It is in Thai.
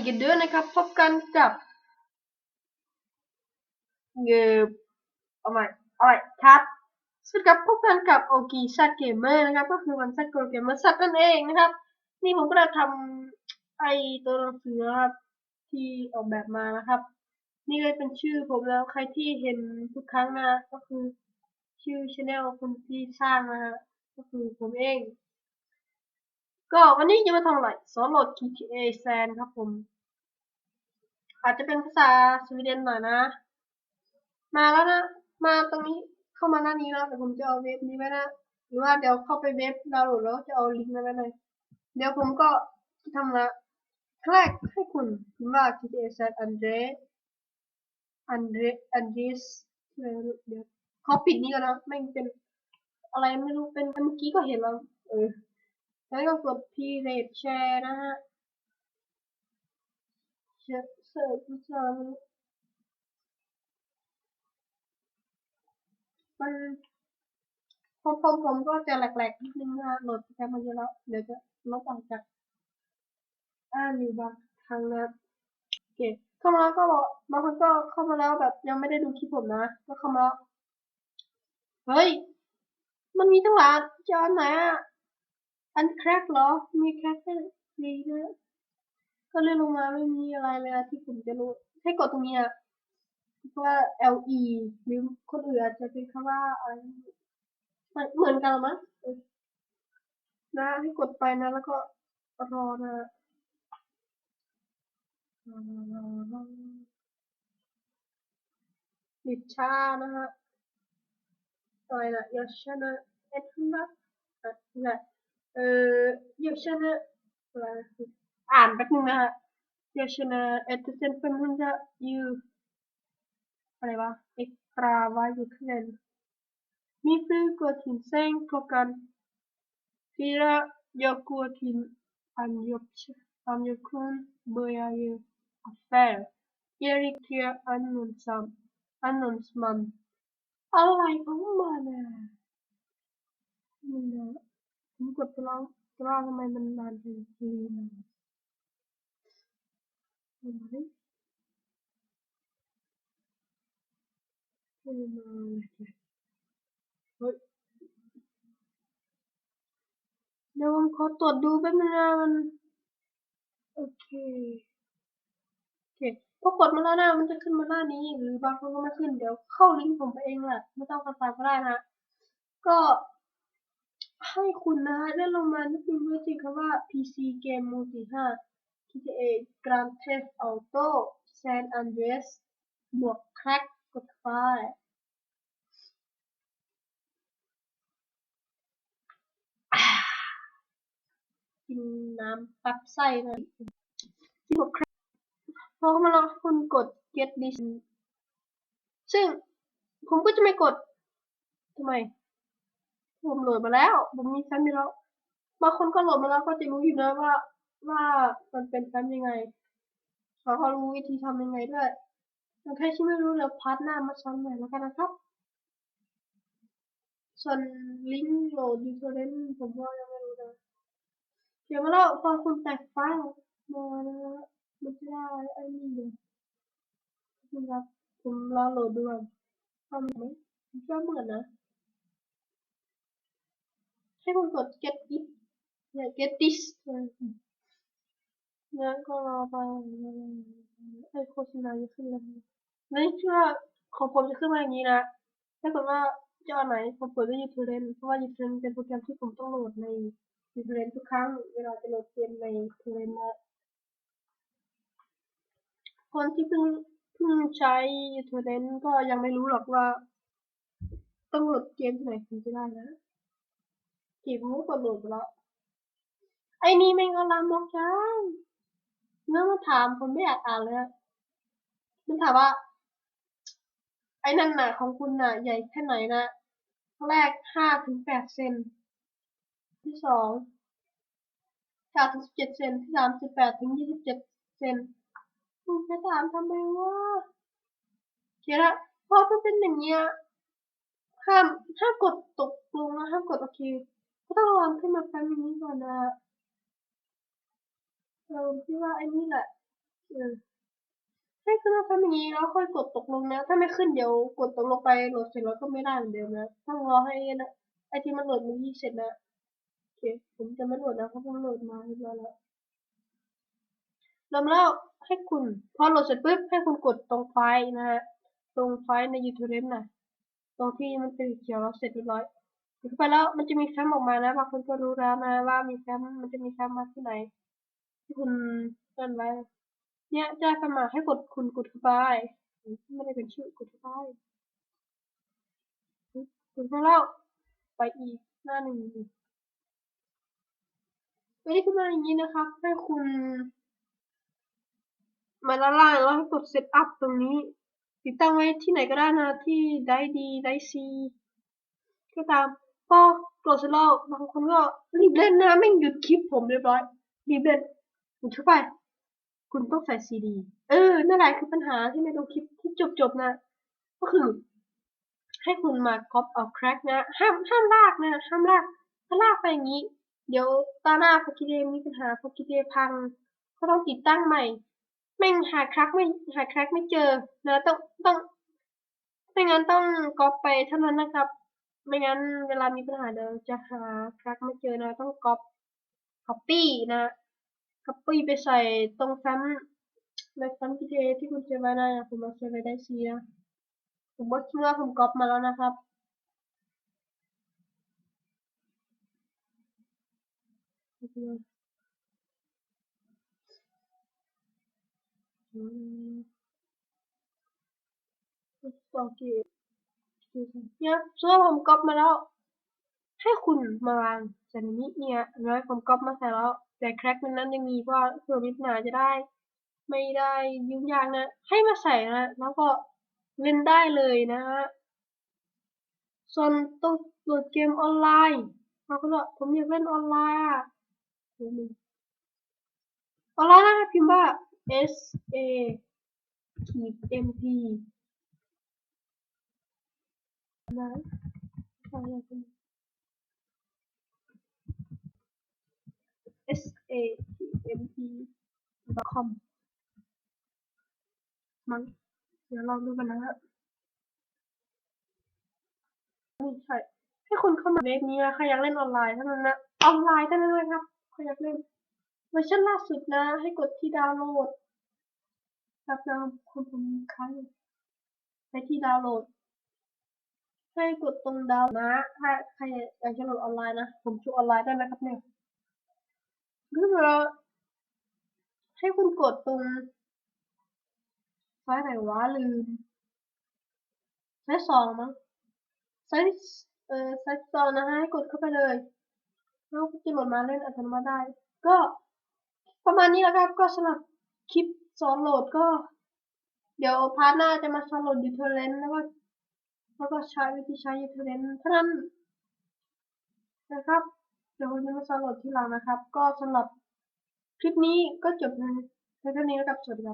ดีกันด้วยนะครับ พบกันกับเงบเอาใหม่เอาใหม่ครับสวัสดีครับพบกันกับโอกีซัดเกมเมอร์นะครับ ก็คือวันซัดโกเกมเมอร์ซัดนั่นเองนะครับ นี่ผมก็ได้ทำไอตัวหนังสือครับที่ออกแบบมานะครับ นี่เลยเป็นชื่อผมแล้วใครที่เห็นทุกครั้งนะก็คือชื่อช anel คนที่สร้างนะฮะก็คือผมเอง ก็วันนี้จะมาทำอะไรสอนโหลด GTA San ครับผม อาจจะเป็นภาษาสวีเดนหน่อยนะ มาแล้วนะ มาตรงนี้เข้ามาหน้านี้แล้วแต่ผมจะเอาเว็บนี้ไว้นะ หรือว่าเดี๋ยวเข้าไปเว็บดาวน์โหลดแล้วจะเอาลิงก์นั้นไว้เลย เดี๋ยวผมก็ทำละครั้งแรกให้คุณพิมพ์ว่า GTA San Andre Andre Andres เดี๋ยวเขาปิดนี้กันนะไม่งเป็นอะไรไม่รู้เป็นเมื่อกี้ก็เห็นแล้วเออ แล้วก็กด p r a t e share นะฮะเสิร์ชเสิร์ชเสิร์ชมันผมผมผมก็จะแหลกๆนิดนึงนะโหลดโปรแกรมมาเยอะแล้ว เดี๋ยวจะลบออกจากอ่านอยู่บางครั้งนะโอเคเข้ามาแล้วก็บอกบางคนก็เข้ามาแล้วแบบยังไม่ได้ดูคลิปผมนะ ก็เข้ามาแล้วเฮ้ย มันมีตั้งหลายจอไหนอะ อันแครกเหรอ มีแครกดีนะก็เลื่อนลงมาไม่มีอะไรเลยอะที่ผมจะรู้ ให้กดตรงนี้อะเพราะว่า LE หรือคนอื่นอาจจะเป็นคำว่าอะไรมันเหมือนกันหรอมั้งนะให้กดไปนะ แล้วก็รอนะติดช้านะฮะอะไรนะยาชนะเอ็ดนะอะนะ Eh, jag känner... Jag känner 1500 ju... Vad det var? Extra varje kväll. Min fru går till säng klockan fyra. Jag går till Anjokun börjar ju affär. Erik gör annonsman. รของมันอะมันอะผมกดไปแล้วแต่ว่าทำไมมันนานถึงทีนะทำไมมันนาเลยเฮ้ยเดี๋ยวผมขอตรวจดูแป๊บนึงนะมันโอเคโอเคพอกดมาแล้วนะมันจะขึ้นมาหน้านี้หรือบางคนก็ไม่ขึ้นเดี๋ยวเข้าลิงก์ผมไปเองแหละไม่ต้องกระจายก็ได้นะก็ ให้คุณนะเลื่อนลงมานิดนึงด้วยจริงคำว่า PC Game Multi 5 GTA Grand Theft Auto San Andreas บวกแคร็กกดไฟล์กินน้ำปับไส้เลยที่บวกแคร็กพอมาแล้วคุณกด get this ซึ่งผมก็จะไม่กดทำไม ผมโหลดมาแล้ว ผมมีแฟ้มอยู่แล้วบางคนก็โหลดมาแล้วก็จะรู้อยู่นะว่า ว่ามันเป็นแฟ้มยังไงเขาก็รู้วิธีทำยังไงด้วยแต่ใครที่ไม่รู้แล้วพาร์ทหน้ามาสอนหน่แล้วกันนะครับ ส่วนลิงก์โหลดยูทูบเรนผมก็ยังไม่รู้นะเดี๋ยวมาแล้วพอคุณแตกไฟล์มาแล้วมันจะได้ไอ้นี่เลยนะครับผมรอโหลดดูก่อนทำไหมผมว่าเหมือนนะ ให้คุณกด get it เนี่ย get this แล้วก็รอไปไอโฆษณาจะขึ้นแล้วนี่คือว่าของผมจะขึ้นมาอย่างนี้นะถ้าเกิดว่าจะเอาไหนผมเปิดด้วย uTorrent เพราะว่า uTorrent เป็นโปรแกรมที่ผมต้องโหลดใน uTorrent ทุกครั้ง เวลาจะโหลดเกมใน torrent นะคนที่เพิ่งเพิ่งใช้ uTorrent ก็ยังไม่รู้หรอกว่า ต้องโหลดเกมที่ไหนถึงจะได้นะ กี่ผมก็กดโหลดไปแล้ว ไอ้นี่แม่งเอาลามกจังเมื่อมาถามผมไม่อยากอ่านเลยมันถามว่า ไอ้นั่นน่ะของคุณน่ะ ใหญ่แค่ไหนนะแรกห้าถึงแปดเซน ที่สองเก้าถึงสิบเจ็ดเซน ที่สามสิบแปดถึงยี่สิบเจ็ดเซนคุณจะถามทำไมวะเขียนละพอมันเป็นอย่างเงี้ยห้ามห้ามกดตกลงนะห้ามกดโอเค ก็ต้องวางขึ้นมาแป๊บนึงก่อนนะเราคิดว่าไอ้นี่แหละเออให้ขึ้นมาทำอย่นี้แล้วค่อยกดตกลงนะ ถ้าไม่ขึ้นเดี๋ยวกดตกลงไปโหลดเสร็จแล้วก็ไม่ได้เหมือนเดิมนะ ต้องรอให้นะไอที่มันโหลดมือที่เสร็จนะโอเค ผมจะไม่โหลดนะเพราะผมโหลดมาเรียบร้อยแล้วเริ่มแล้วให้คุณ พอโหลดเสร็จปุ๊บให้คุณกดตรงไฟล์นะฮะ ตรงไฟล์ใน YouTube นะ ตรงที่มันเป็นสีเขียวแล้วเสร็จเรียบร้อย เข้าไปแล้วมันจะมีแฟ้มออกมานะบางคนก็รู้แล้วนะว่ามีแฟ้มมันจะมีแฟ้มมาที่ไหน ที่คุณเล่นไว้ เนี่ยจะสมัครให้กดคุณกดเข้าไปไม่ได้เป็นชื่อกดเข้าไปกดเข้าแล้วไปอีกหน้าหนึ่งไม่ได้ขึ้นมาอย่างนี้นะครับ ให้คุณมาด้านล่างแล้วให้กด set up ตรงนี้ ติดตั้งไว้ที่ไหนก็ได้นะที่ได้ดีได้ซีก็ตาม พอกดเสร็จแล้วบางคนก็รีบเล่นนะไม่หยุดคลิปผมเรียบร้อย รีบเล่นกดเข้าไป คุณต้องใส่ซีดี เออ นั่นแหละคือปัญหาที่ในดูคลิปที่จบๆนะ ก็คือ ให้คุณมาก๊อปเอาแคร็กนะ ห้ามห้ามลากนะ ห้ามลาก ถ้าลากไปอย่างนี้ เดี๋ยวตาหน้าพอกิเดมีปัญหาพอกิเดพัง ก็ต้องติดตั้งใหม่ แม่งหาแคร็กไม่หาแคร็กไม่เจอนะต้องต้องไม่งั้นต้องก๊อปไปเท่านั้นนะครับ ไม่งั้นเวลามีปัญหาเดี๋ยวจะหาคร็กไม่เจอนะต้องก๊อปก๊อปปี้นะคัปปี้ไปใส่ตรงแฟ้มในแฟ้ม PTA ที่คุณเซฟไว้นะผมเอาเซฟไว้ได้ซีนะผมว่าคิดว่าผมก๊อปมาแล้วนะครับอืมโอเค เนี่ยส่วนผมก๊อปมาแล้ว ให้คุณมาวางใส่ในนี้เนี่ยน้อยผมก๊อปมาใส่แล้ว แต่แคร็กนั้นยังมีเพราะเผื่อมีปัญหาจะได้ ไม่ได้ยุ่งยากนะ ให้มาใส่นะแล้วก็เล่นได้เลยนะฮะส่วนต้องโหลดเกมออนไลน์เราก็เลยผมอยากเล่นออนไลน์อะออนไลน์นะพิมพ์ว่า S A ขีด M P S A T M P com มั้งเดี๋ยวลองดูกันนะครับนี่ใช่ให้คุณเข้ามาเว็บนี้นะใครอยากเล่นออนไลน์เท่านั้นนะ ออนไลน์เท่านั้นนะครับใครอยากเล่นเวอร์ชันล่าสุดนะ ให้กดที่ดาวน์โหลดครับนะคุณผมค้างไปที่ดาวน์โหลด ให้กดตรงดาวน์นะ ถ้าใครอยากจะโหลดออนไลน์นะ ผมช่วยออนไลน์ได้นะครับเนี่ยก็เราให้คุณกดตรงซ้ายไหนวะลืมซ้ายสองมั้งซ้ายเออซ้ายสองนะฮะให้กดเข้าไปเลยแล้วจะโหลดมาเล่นอัตโนมัติได้ ก็ประมาณนี้นะครับก็สำหรับคลิปสอนโหลดก็ เดี๋ยวพาร์ทหน้าจะมาสอนโหลดยูทูเรนแล้วก็ แล้วก็ใช้วิธีใช้ยูทูเรนเท่านั้นนะครับ เดี๋ยวผมจะมาสอนโหลดที่เรานะครับ ก็สำหรับคลิปนี้ก็จบในเท่านี้แล้วกับสวัสดีครับ